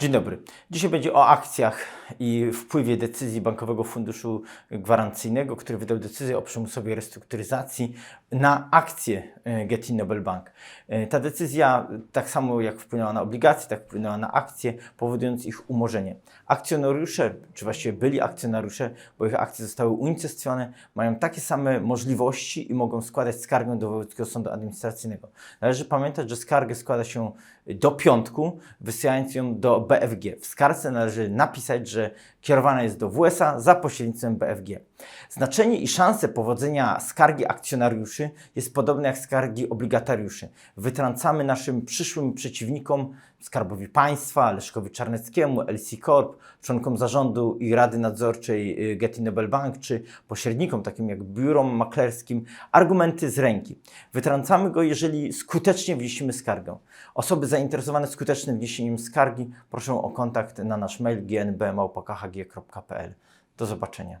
Dzień dobry. Dzisiaj będzie o akcjach i wpływie decyzji Bankowego Funduszu Gwarancyjnego, który wydał decyzję o przymusowej restrukturyzacji na akcje Getty Nobel Bank. E, Ta decyzja, tak samo jak wpłynęła na obligacje, tak wpłynęła na akcje, powodując ich umorzenie. Akcjonariusze, czy właściwie byli akcjonariusze, bo ich akcje zostały unicestwione, mają takie same możliwości i mogą składać skargę do Wojewódzkiego Sądu Administracyjnego. Należy pamiętać, że skargę składa się do piątku, wysyłając ją do BFG. W skarbce należy napisać, że kierowana jest do WSA za pośrednictwem BFG. Znaczenie i szanse powodzenia skargi akcjonariuszy jest podobne jak skargi obligatariuszy. Wytrącamy naszym przyszłym przeciwnikom, Skarbowi Państwa, Leszkowi Czarneckiemu, LC Corp, członkom zarządu i rady nadzorczej y, Getty Nobel Bank, czy pośrednikom takim jak biurom maklerskim, argumenty z ręki. Wytrącamy go, jeżeli skutecznie wniesiemy skargę. Osoby zainteresowane skutecznym wniesieniem skargi proszę o kontakt na nasz mail gnbmałpkhg.pl. Do zobaczenia.